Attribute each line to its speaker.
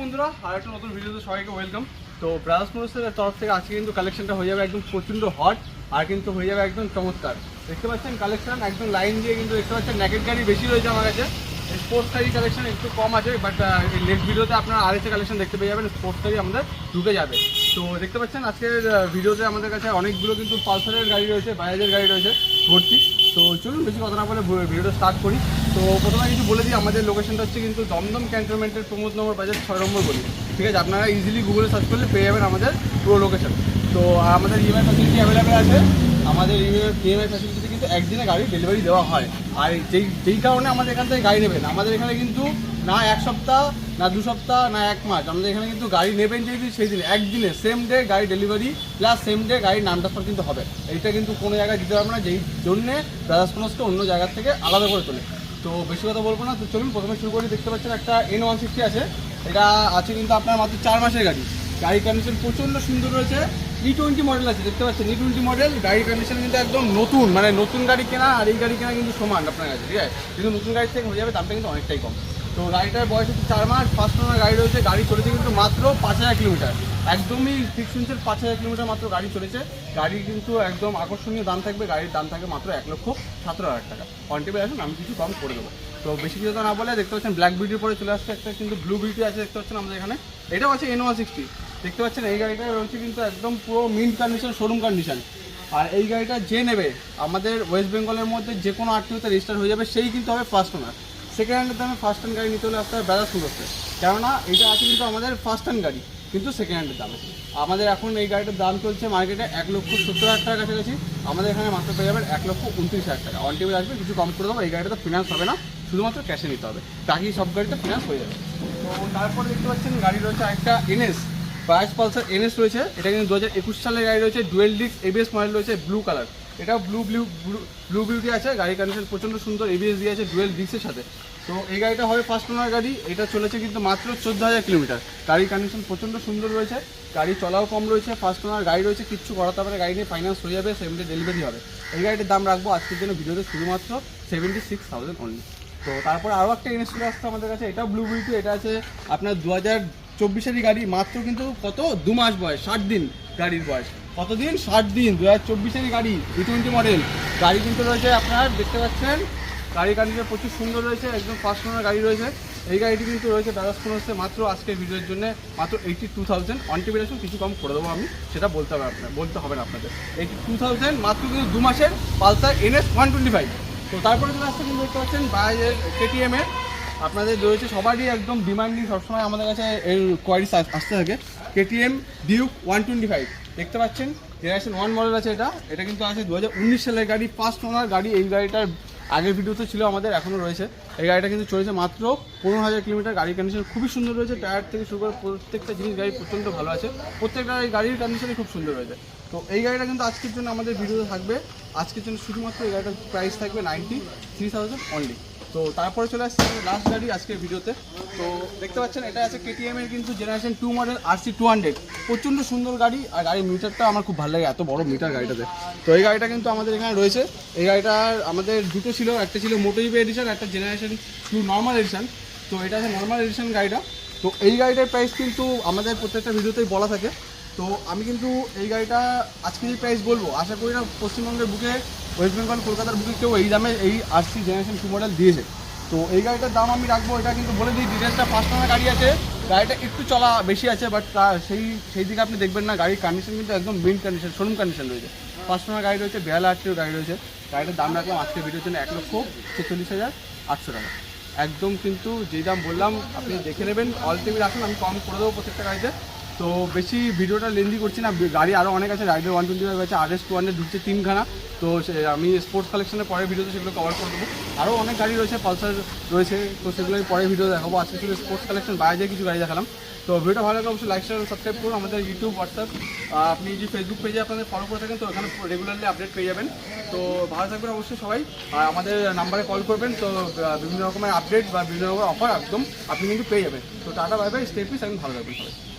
Speaker 1: বন্ধুরা আর একটা নতুন ভিডিওতে সবাইকে ওয়েলকাম তো ব্রাদার্স মোটরসের তরফ থেকে আজকে কিন্তু কালেকশনটা হয়ে যাবে একদম প্রচণ্ড হট আর কিন্তু হয়ে যাবে একদম চমৎকার। দেখতে পাচ্ছেন কালেকশন একদম লাইন দিয়ে কিন্তু দেখতে পাচ্ছেন ন্যাকেট গাড়ি বেশি রয়েছে আমার কাছে। স্পোর্টস গাড়ি কালেকশন একটু কম আছে বাট নেক্সট ভিডিওতে আপনারা আরেকটা কালেকশন দেখতে পেয়ে যাবেন স্পোর্টস গাড়ি আমাদের ঢুকে যাবে। তো দেখতে পাচ্ছেন, আজকের ভিডিওতে আমাদের কাছে অনেকগুলো কিন্তু পালসারের গাড়ি রয়েছে, বাজাজের গাড়ি রয়েছে, ভর্তি। তো চলুন, বেশি কথা না বলে ভিডিওটা স্টার্ট করি। তো প্রথমে কিছু বলে দিই, আমাদের লোকেশনটা হচ্ছে কিন্তু দমদম ক্যান্টনমেন্টের প্রমোদ নম্বর বাজার ছয় নম্বর গলি। ঠিক আছে, আপনারা ইজিলি গুগলে সার্চ করলে পেয়ে যাবেন আমাদের পুরো লোকেশন তো আমাদের ইএমআই ফ্যাসিলিটি অ্যাভেলেবেল আছে। আমাদের ইএমআই ফ্যাসিলিটিতে কিন্তু একদিনে গাড়ি ডেলিভারি দেওয়া হয়। আর যেই যেই কারণে আমাদের এখান থেকে গাড়ি নেবেন আমাদের এখানে কিন্তু না এক সপ্তাহ, না দু সপ্তাহ, না এক মাস। আমাদের এখানে কিন্তু গাড়ি নেবেন যেই দিন, সেই দিন, একদিনে সেম ডে গাড়ি ডেলিভারি প্লাস সেম ডে গাড়ির নাম ট্রান্সফার কিন্তু হবে। এইটা কিন্তু কোনো জায়গায় দিতে পারবে না, যেই জন্যে ব্রাদার্স ফোনসকে অন্য জায়গার থেকে আলাদা করে তোলে। তো বেশি কথা বলব না। তো চলুন, প্রথমে শুরু করি। দেখতে পাচ্ছেন একটা এন ওয়ান সিক্সটি আছে। এটা আছে কিন্তু আপনার মাত্র চার মাসের গাড়ি। গাড়ির কন্ডিশন প্রচণ্ড সুন্দর রয়েছে। ই টোয়েন্টি মডেল আছে, দেখতে পাচ্ছেন? ই টোয়েন্টি মডেল গাড়ির কন্ডিশন কিন্তু একদম নতুন। মানে নতুন গাড়ি কেনা আর এই গাড়ি কেনা কিন্তু সমান আপনার কাছে, ঠিক আছে? কিন্তু নতুন গাড়ির থেকে হয়ে যাবে, দামটা কিন্তু অনেকটাই কম। তো গাড়িটার বয়স হচ্ছে চার মাস ফার্স্ট ওনার গাড়ি রয়েছে, গাড়ি চলেছে কিন্তু মাত্র পাঁচ হাজার কিলোমিটার। একদমই ঠিক শুনছেন পাঁচ হাজার কিলোমিটার মাত্র গাড়ি চলেছে। গাড়ি কিন্তু একদম আকর্ষণীয় দাম থাকবে, গাড়ির দাম থাকবে মাত্র এক লক্ষ সতেরো হাজার টাকা। কন্টিপে আসুন, আমি কিছু কম করে দেবো। তো বেশি কিছু না বলে, দেখতে পাচ্ছেন ব্ল্যাক বিউটির পরে চলে আসছে একটা কিন্তু ব্লু বিউটি আছে, দেখতে পাচ্ছেন আমাদের এখানে। এটাও আছে এন ওয়ান সিক্সটি দেখতে পাচ্ছেন, এই গাড়িটা রয়েছে কিন্তু একদম পুরো মিন্ট কন্ডিশন শোরুম কন্ডিশন আর এই গাড়িটা যে নেবে, আমাদের ওয়েস্ট বেঙ্গলের মধ্যে যে কোনো আরটিওতে রেজিস্টার হয়ে যাবে, সেই কিন্তু হবে ফার্স্ট ওনার সেকেন্ড হ্যান্ডের দামে ফার্স্ট হ্যান্ড গাড়ি নিতে হলে আপনার ব্যালান্স করতে কেননা, এটা আছে কিন্তু আমাদের ফার্স্ট হ্যান্ড গাড়ি, কিন্তু সেকেন্ড হ্যান্ডের দামে। আমাদের এখন এই গাড়িটার দাম চলছে মার্কেটে এক লক্ষ সত্তর হাজার টাকার কাছাকাছি। আমাদের এখানে মাত্র পেয়ে যাবেন এক লক্ষ উনত্রিশ হাজার টাকা। অন টেবিল আসবে, কিছু কম করে দেবো, এই গাড়িটা তো ফিনান্স হবে না, শুধুমাত্র ক্যাশে নিতে হবে। বাকি সব গাড়িতে ফিনান্স হয়ে যাবে। তো তারপরে দেখতে পাচ্ছেন, গাড়ি রয়েছে একটা এনএস বায়াস পালসার এনএস রয়েছে, এটা কিন্তু দু হাজার একুশ সালের গাড়ি রয়েছে ডুয়েল ডিস্ক এবিএস মডেল রয়েছে ব্লু কালার এটা blue blue blue blue beauty আছে, গাড়ির কন্ডিশন প্রচণ্ড সুন্দর এবিএস দিয়ে আছে ডুয়েল ডিস্কের সাথে। তো এই গাড়িটা হবে ফার্স্ট ওনার গাড়ি, এটা চলেছে কিন্তু মাত্র চোদ্দ হাজার কিলোমিটার। গাড়ির কন্ডিশন প্রচণ্ড সুন্দর রয়েছে, গাড়ি চলাও কম রয়েছে ফার্স্ট ওনার গাড়ি রয়েছে, কিচ্ছু করাতে পারে গাড়ি নিয়ে ফাইন্যান্স হয়ে যাবে সেমডে ডেলিভারি হবে। এই গাড়িটির দাম রাখব আজকের জন্য, ভিডিওতে শুধুমাত্র সেভেন্টি সিক্স থাউজেন্ড অনলি তো তারপর আরও একটা এনএস চলে আসছে আমাদের কাছে এটা ব্লু বিউটি এটা আছে আপনার দু হাজার চব্বিশেরই গাড়ি, মাত্র কিন্তু কত? দু মাস বয়স, ষাট দিন গাড়ির বয়স। কতদিন? ষাট দিন দু হাজার চব্বিশেরই গাড়ি ই টোয়েন্টি মডেল গাড়ি কিন্তু রয়েছে আপনার, দেখতে পাচ্ছেন গাড়ি কন্ডিশন প্রচুর সুন্দর রয়েছে, একদম ফার্স্ট ওনার গাড়ি রয়েছে। এই গাড়িটি কিন্তু রয়েছে দাদাস ফোন হচ্ছে মাত্র আজকের ভিডিওর জন্য, মাত্র এইটি টু থাউজেন্ড অন টিভিলেশন কিছু কম করে দেবো আমি, সেটা বলতে হবে আপনার, বলতে হবে না আপনাদের। এইটি টু থাউজেন্ড মাত্র কিন্তু দু মাসের Pulsar NS one twenty five তো তারপরে চলে আসছে কিন্তু দেখতে পাচ্ছেন, বাইরের কেটিএম এর আপনাদের রয়েছে সবারই একদম ডিমান্ডিং সবসময় আমাদের কাছে এর কোয়ারিস আসতে থাকে। KTM Duke one twenty five দেখতে পাচ্ছেন? জেনারেশন ওয়ান মডেল আছে এটা। এটা কিন্তু আছে দু হাজার উনিশ সালের গাড়ি ফার্স্ট ওনার গাড়ি। এই গাড়িটার আগের ভিডিওতে ছিল আমাদের, এখনও রয়েছে। এই গাড়িটা কিন্তু চলেছে মাত্র পনেরো হাজার কিলোমিটার। গাড়ির কন্ডিশন খুবই সুন্দর রয়েছে। টায়ার থেকে শুরু করে প্রত্যেকটা জিনিস গাড়ি প্রচণ্ড ভালো আছে। প্রত্যেকটা গাড়ির কন্ডিশনই খুব সুন্দর রয়েছে। তো এই গাড়িটা কিন্তু আজকের জন্য আমাদের ভিডিওতে থাকবে। আজকের জন্য শুধুমাত্র এই গাড়িটার প্রাইস থাকবে নাইনটি থ্রি থাউজেন্ড অনলি তো তারপরে চলে আসছে লাস্ট গাড়ি আজকের ভিডিওতে। তো দেখতে পাচ্ছেন এটা আছে কেটিএম এর কিন্তু generation two model R C two hundred প্রচণ্ড সুন্দর গাড়ি, আর গাড়ির মিটারটা আমার খুব ভালো লাগে, এত বড় মিটার গাড়িটাতে। তো এই গাড়িটা কিন্তু আমাদের এখানে রয়েছে। এই গাড়িটার আমাদের দুটো ছিল, একটা ছিল মোটোইভি এডিশন একটা জেনারেশন টু নর্মাল এডিশন তো এটা আছে নর্মাল এডিশন গাড়িটা। তো এই গাড়িটার প্রাইস কিন্তু আমাদের প্রত্যেকটা ভিডিওতেই বলা থাকে। তো আমি কিন্তু এই গাড়িটা আজকে যে প্রাইস বলব। আশা করি না পশ্চিমবঙ্গের বুকে ওয়েস্ট বেঙ্গল কলকাতার বুকে কেউ এই দামে এই আরসি জেনারেশন টু মডেল দিয়েছে। তো এই গাড়িটার দাম আমি রাখব, এটা কিন্তু বলে দিই ডিটেলসটা ফার্স্ট ওনার গাড়ি আছে। গাড়িটা একটু চলা বেশি আছে বাট সেই সেই দিকে আপনি দেখবেন না, গাড়ির কন্ডিশন কিন্তু একদম মেন কন্ডিশন শোরুম কন্ডিশন রয়েছে। ফার্স্ট ওনার গাড়ি রয়েছে বেহালা আটটিও গাড়ি রয়েছে। গাড়িটার দাম রাখলাম আজকের ভিডিওর জন্য এক লক্ষ ছেচল্লিশ হাজার আটশো টাকা। একদম কিন্তু যে দাম বললাম, আপনি দেখে নেবেন অল টিভি রাখুন, আমি কম করে দেবো প্রত্যেকটা গাড়িতে। তো বেশি ভিডিওটা লেন্দি করছি না, গাড়ি আরও অনেক আছে রাইডার ওয়ান টোয়েন্টি ফাইভ আছে আর এস টু হান্ড্রেড ঢুকছে তিনখানা। তো আমি স্পোর্টস কালেকশনের পরের ভিডিওতে সেগুলো কভার করে দেবো। আরও অনেক গাড়ি রয়েছে পালসার রয়েছে, তো সেগুলো আমি পরের ভিডিও দেখাবো। আজকে শুধু স্পোর্টস কালেকশন বাইরে কিছু গাড়ি দেখালাম। তো ভিডিওটা ভালো লাগলে অবশ্যই লাইক শেয়ার সাবস্ক্রাইব করুন। আমাদের ইউটিউব হোয়াটসঅ্যাপ আপনি যদি ফেসবুক পেজে আপনাদের ফলো করে থাকেন, তো ওখানে রেগুলারলি আপডেট পেয়ে যাবেন। তো ভালো থাকবেন অবশ্যই সবাই। আর আমাদের নাম্বারে কল করবেন, তো বিভিন্ন রকমের আপডেট বা বিভিন্ন রকমের অফার একদম আপনি কিন্তু পেয়ে যাবেন। তো টাটা বাই বাই স্টেপিস আমি ভালো থাকবেন সবাই।